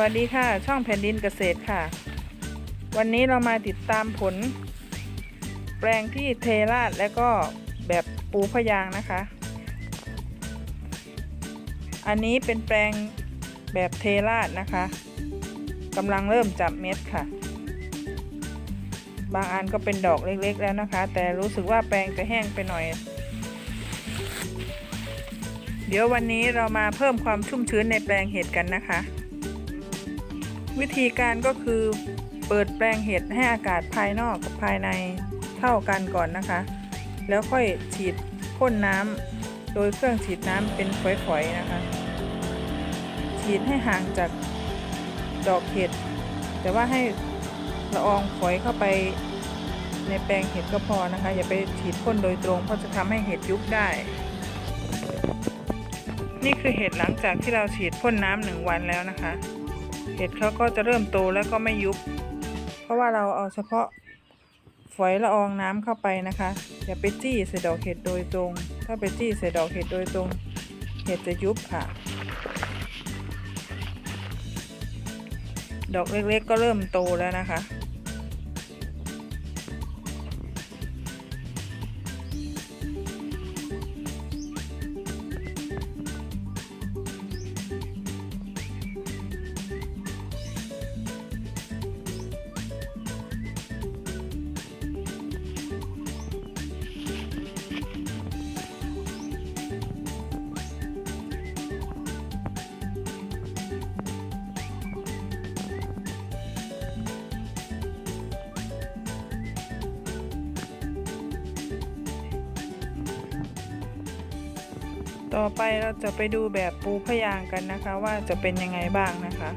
วัสดีค่ะ ช่องแผ่นดินเกษตรค่ะ วันนี้เรามาติดตามผล แปลงที่เทราดและก็แบบปูพยางนะคะ อันนี้เป็นแปลงแบบเทราดนะคะกำลังเริ่มจับเม็ดค่ะ บางอันก็เป็นดอกเล็กๆแล้วนะคะ แต่รู้สึกว่าแปลงจะแห้งไปหน่อย เดี๋ยววันนี้เรามาเพิ่มความชุ่มชื้นในแปลงเห็ดกันนะคะ วิธีการก็คือเปิดแปลงเห็ดให้อากาศภายนอกกับภายในเท่ากันก่อนนะคะ แล้วค่อยฉีดพ่นน้ำโดยเครื่องฉีดน้ำเป็นฝอยๆนะคะ ฉีดให้ห่างจากดอกเห็ด แต่ว่าให้ละอองฝอยเข้าไปในแปลงเห็ดก็พอนะคะ อย่าไปฉีดพ่นโดยตรงเพราะจะทำให้เห็ดยุบได้ นี่คือเห็ดหลังจากที่เราฉีดพ่นน้ำหนึ่งวันแล้วนะคะ เห็ดเขาก็จะเริ่มโตแล้วก็ไม่ยุบ เพราะว่าเราเอาเฉพาะฝอยละอองน้ำเข้าไปนะคะ อย่าไปจี้ใส่ดอกเห็ดโดยตรง ถ้าไปจี้ใส่ดอกเห็ดโดยตรง เห็ดจะยุบค่ะ ดอกเล็กๆก็เริ่มโตแล้วนะคะ ต่อไปเราจะไปดูแบบปูพยางค์กันนะคะ ว่าจะเป็นยังไงบ้างนะคะ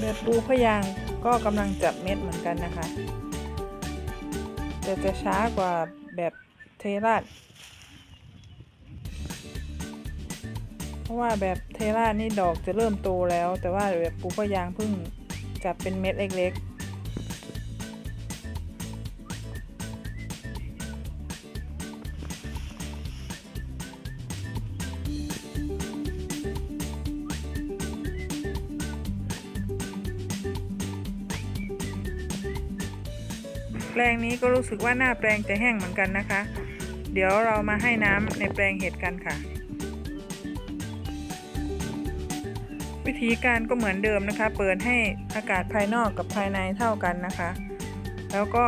แบบปูพยางค์ก็กำลังจับเม็ดเหมือนกันนะคะแต่จะช้ากว่าแบบเทราดเพราะว่าแบบเทราดนี่ดอกจะเริ่มโตแล้ว แต่ว่าแบบปูพยางค์เพิ่งจับเป็นเม็ดเล็กๆ แปลงนี้ก็รู้สึกว่าหน้าแปลงจะแห้งเหมือนกันนะคะ เดี๋ยวเรามาให้น้ำในแปลงเห็ดกันค่ะ วิธีการก็เหมือนเดิมนะคะ เปิดให้อากาศภายนอกกับภายในเท่ากันนะคะ แล้วก็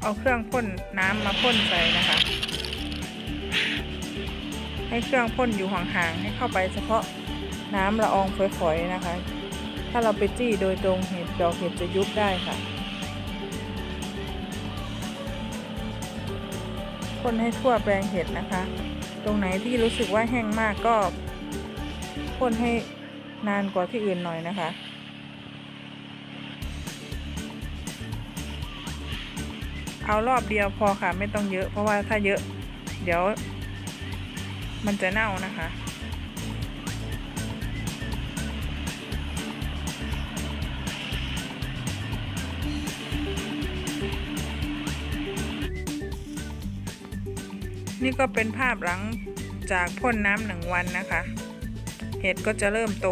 เอาเครื่องพ่นน้ำมาพ่นใส่นะคะ ให้เครื่องพ่นอยู่ห่างๆให้เข้าไปเฉพาะน้ำละอองฝอยๆนะคะ ถ้าเราไปจี้โดยตรงเห็ดดอกเห็ดจะยุบได้ค่ะ พ่นให้ทั่วแปลงเห็ดนะคะ ตรงไหนที่รู้สึกว่าแห้งมากก็พ่นให้นานกว่าที่อื่นหน่อยนะคะ เอารอบเดียวพอค่ะไม่ต้องเยอะ เพราะว่าถ้าเยอะ เดี๋ยวมันจะเน่านะคะ นี่ก็เป็นภาพหลังจากพ่นน้ำหนึ่งวันนะคะ เห็ดก็จะเริ่มโต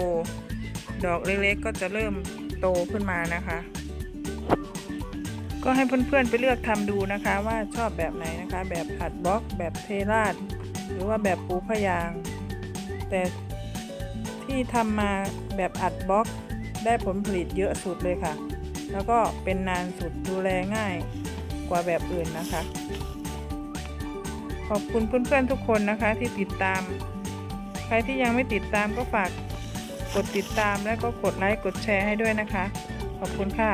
ดอกเล็กๆก็จะเริ่มโตขึ้นมานะคะ ก็ให้เพื่อนๆไปเลือกทำดูนะคะว่าชอบแบบไหนนะคะ แบบอัดบล็อก แบบเทราดหรือว่าแบบปูพยาง แต่ที่ทำมาแบบอัดบล็อกได้ผลผลิตเยอะสุดเลยค่ะ แล้วก็เป็นนานสุดดูแลง่ายกว่าแบบอื่นนะคะ ขอบคุณเพื่อนๆทุกคนนะคะที่ติดตาม ใครที่ยังไม่ติดตามก็ฝากกดติดตามและก็กดไลค์กดแชร์ให้ด้วยนะคะ ขอบคุณค่ะ